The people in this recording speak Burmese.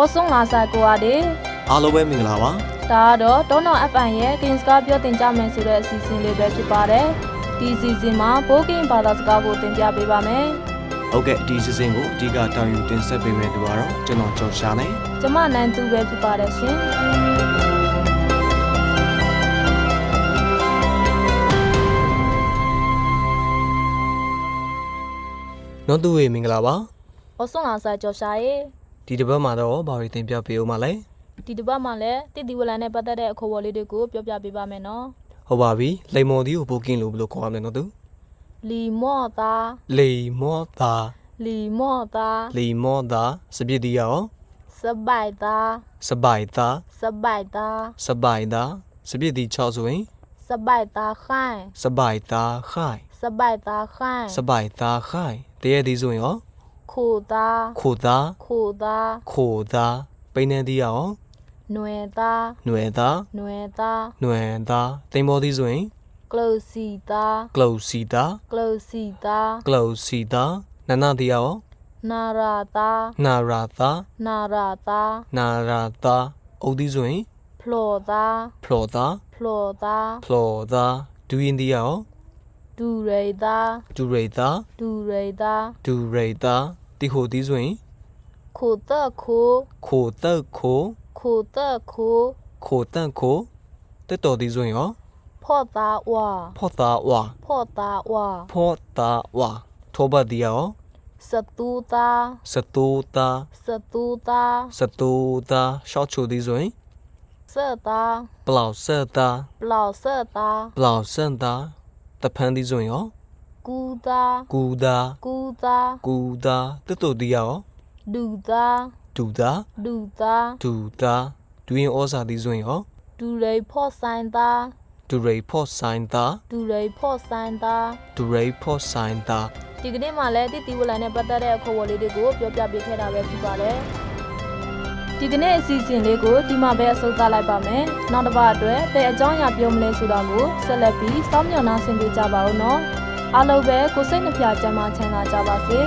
ဩဆုံးလာဆိုင်ကိုအားဒီအားလုံးပဲမင်္ဂလာပါဒါကတော့ဒေါနော FM ရဲ့ Kings ကပြောတင်ကြမယ်ဆိုတဲ့အစီအစဉ်လေးပဲဖြစ်ပါတယ်ဒီအစီအစဉ်မှာဘိုးကင်းဘာသာစကားကိုတင်ပြပေးပါမယ်ဟုတ်ကဲ့ဒီစီစဉ်ကိုအဓိကတောင်းယူတင်ဆက်ပေးမယ့်သူကတော့ကျွန်တော်ကျော်ရှာနေကျမနန်းသူပဲဖြစ်ပါတယ်ရှင်နော်သူဝေမင်္ဂလာပါဩဆုံးလာဆိုင်ကျော်ရှာရဲ့ ဒီတစ်ပတ်မှာတော့ဘာတွေတင်ပြပေးဦးမလဲဒီတစ်ပတ်မှာလည်းတည်တည်ဝလန်နဲ့ပတ်သက်တဲ့အခေါ်အဝေါ်လေးတွေကိုပြောပြပေးပါမယ်နော်ဟုတ်ပါပြီလိမ္မော်ဒီကိုပိုကင်းလို့ဘယ်လိုခေါ်ရမလဲနော်သူလီမော့သားလိမ္မော်သာလီမော့သားလိမ္မော်သာစပြစ်တီရောစပိုက်သားစပိုက်သာစပိုက်သားစပိုက်သာစပြစ်တီ6ဆိုရင်စပိုက်သားခိုင်စပိုက်သာခိုင်စပိုက်သားခိုင်စပိုက်သာခိုင်တရက်ဒီဆိုရင်ရော ခိုသား ခိုသာ ခိုသား ခိုသာပိန်းနေတီရော နွယ်သား ຫນွယ်သာ နွယ်သား ຫນွယ်သာတိမ်မော်ဒီဆိုရင် ကလုစီသား ကလုတ်စီတာ ကလုစီသား ကလုတ်စီတာနနတီရော နာရာသား နာရာသာ နာရာသား နာရာသာအုတ်ဒီဆိုရင် ဖလော်သား ဖလော်သာ ဖလော်သား ဖလော်သာဒူရင်တီရော ဒူရိသားဒူရိသာဒူရိသားဒူရိသာတီခိုဒီဆိုရင်ခိုတက်ခိုခိုတက်ခိုခိုတက်ခိုခိုတန့်ခိုတက်တော်ဒီဆိုရင်ရောဖော့သားဝါဖော့သာဝါဖော့သားဝါဖော့သာဝါထောဘတ်ဒီရောစတူသားစတူတာစတူသားစတူတာရှော့ချိုဒီဆိုရင်ဆက်သားပလောက်ဆက်တာပလောက်ဆက်သားပလောက်ဆန်တာ တဖန်ဒီဆိုရင်ရောကူသားကူတာကူသားကူတာတက်တော်ဒီရောဒူသားဒူတာဒူသားဒူတာဒူရင်ဩစာဒီဆိုရင်ရောဒူရိဖော့ဆိုင်သားဒူရိဖော့ဆိုင်တာဒူရိဖော့ဆိုင်သားဒူရိဖော့ဆိုင်တာဒီကနေ့မှလည်းတိတိဝလန်နဲ့ပတ်သက်တဲ့အခေါ်အဝေါ်လေးတွေကိုပြောပြပေးခဲ့တာပဲဖြစ်ပါတယ် ဒီကနေ့အစီအစဉ်လေးကိုဒီမှာပဲအဆုံးသတ်လိုက်ပါမယ်နောက်တစ်ပတ်အတွက်ဘယ်အကြောင်းအရာပြောမလဲဆိုတာကိုဆက်လက်ပြီးစောင့်မျှော်နှားဆင်ပေးကြပါဦးနော်အားလုံးပဲကိုယ်စိတ်နှပြချမ်းသာချမ်းသာကြပါစေ